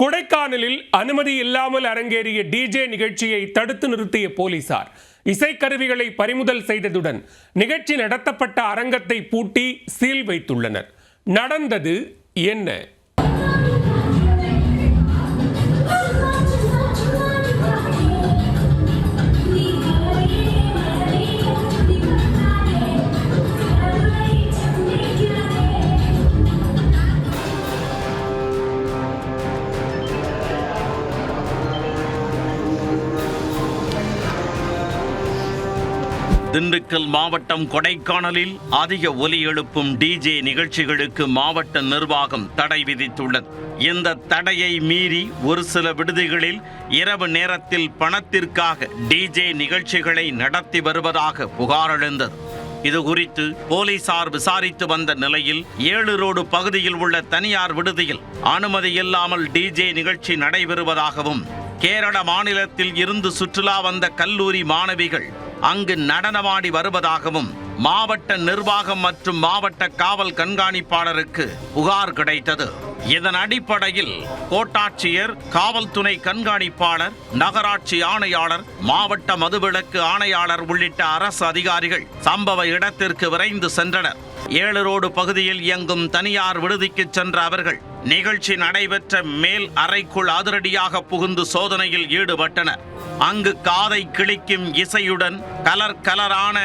கொடைக்கானலில் அனுமதி இல்லாமல் அரங்கேறிய டிஜே நிகழ்ச்சியை தடுத்து நிறுத்திய போலீசார். இசைக்கருவிகளை பறிமுதல் செய்ததுடன் நிகழ்ச்சி நடத்தப்பட்ட அரங்கத்தை பூட்டி சீல் வைத்துள்ளனர். நடந்தது என்ன? திண்டுக்கல் மாவட்டம் கொடைக்கானலில் அதிக ஒலி எழுப்பும் டிஜே நிகழ்ச்சிகளுக்கு மாவட்ட நிர்வாகம் தடை விதித்துள்ளது. இந்த தடையை மீறி ஒரு சில விடுதிகளில் இரவு நேரத்தில் பணத்திற்காக டிஜே நிகழ்ச்சிகளை நடத்தி வருவதாக புகார் எழுந்தது. இது குறித்து போலீசார் விசாரித்து வந்த நிலையில் ஏழு ரோடு பகுதியில் உள்ள தனியார் விடுதியில் அனுமதி இல்லாமல் டிஜே நிகழ்ச்சி நடைபெறுவதாகவும் கேரள மாநிலத்தில் இருந்து சுற்றுலா வந்த கல்லூரி மாணவிகள் அங்கு நடனமாடி வருவதாகவும் மாவட்ட நிர்வாகம் மற்றும் மாவட்ட காவல் கண்காணிப்பாளருக்கு புகார் கிடைத்தது. இதன் அடிப்படையில் கோட்டாட்சியர் காவல்துறை கண்காணிப்பாளர் நகராட்சி ஆணையாளர் மாவட்ட மதுவிலக்கு ஆணையாளர் உள்ளிட்ட அரசு அதிகாரிகள் சம்பவ இடத்திற்கு விரைந்து சென்றனர். ஏழு ரோடு பகுதியில் இயங்கும் தனியார் விடுதிக்கு சென்ற அவர்கள் நிகழ்ச்சி நடைபெற்ற மேல் அறைக்குள் அதிரடியாக புகுந்து சோதனையில் ஈடுபட்டனர். அங்கு காதை கிழிக்கும் இசையுடன் கலர் கலரான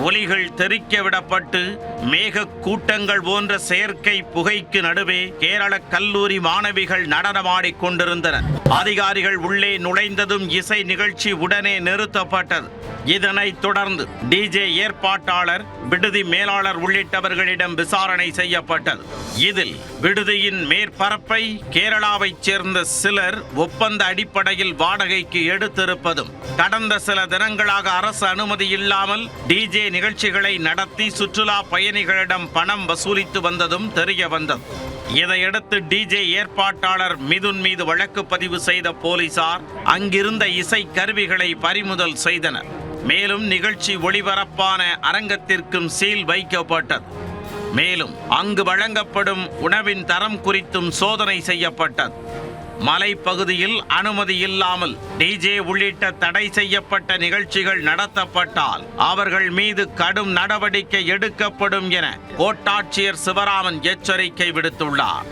ஒலிகள் தெரிக்க விடப்பட்டு மேக கூட்டங்கள் போன்ற செயற்கை புகைக்கு நடுவே கேரள கல்லூரி மாணவிகள் நடனமாடிக் கொண்டிருந்தனர். அதிகாரிகள் உள்ளே நுழைந்ததும் இசை நிகழ்ச்சி உடனே நிறுத்தப்பட்டது. இதனைத் தொடர்ந்து டிஜே ஏற்பாட்டாளர் விடுதி மேலாளர் உள்ளிட்டவர்களிடம் விசாரணை செய்யப்பட்டது. இதில் விடுதியின் மேற்பரப்பை கேரளாவைச் சேர்ந்த சிலர் ஒப்பந்த அடிப்படையில் வாடகைக்கு எடுத்திருப்பதும் கடந்த சில தினங்களாக அரசு அனுமதி இல்லாமல் டிஜே நிகழ்ச்சிகளை நடத்தி சுற்றுலா பயணிகளிடம் பணம் வசூலித்து வந்ததும் தெரிய வந்தது. இதையடுத்து டிஜே ஏற்பாட்டாளர் மிதுன் மீது வழக்கு பதிவு செய்த போலீசார் அங்கிருந்த இசை கருவிகளை பறிமுதல் செய்தனர். மேலும் நிகழ்ச்சி ஒளிபரப்பான அரங்கத்திற்கும் சீல் வைக்கப்பட்டது. மேலும் அங்கு வழங்கப்படும் உணவின் தரம் குறித்தும் சோதனை செய்யப்பட்டது. மலைப்பகுதியில் அனுமதி இல்லாமல் டிஜே உள்ளிட்ட தடை செய்யப்பட்ட நிகழ்ச்சிகள் நடத்தப்பட்டால் அவர்கள் மீது கடும் நடவடிக்கை எடுக்கப்படும் என கோட்டாட்சியர் சிவராமன் எச்சரிக்கை விடுத்துள்ளார்.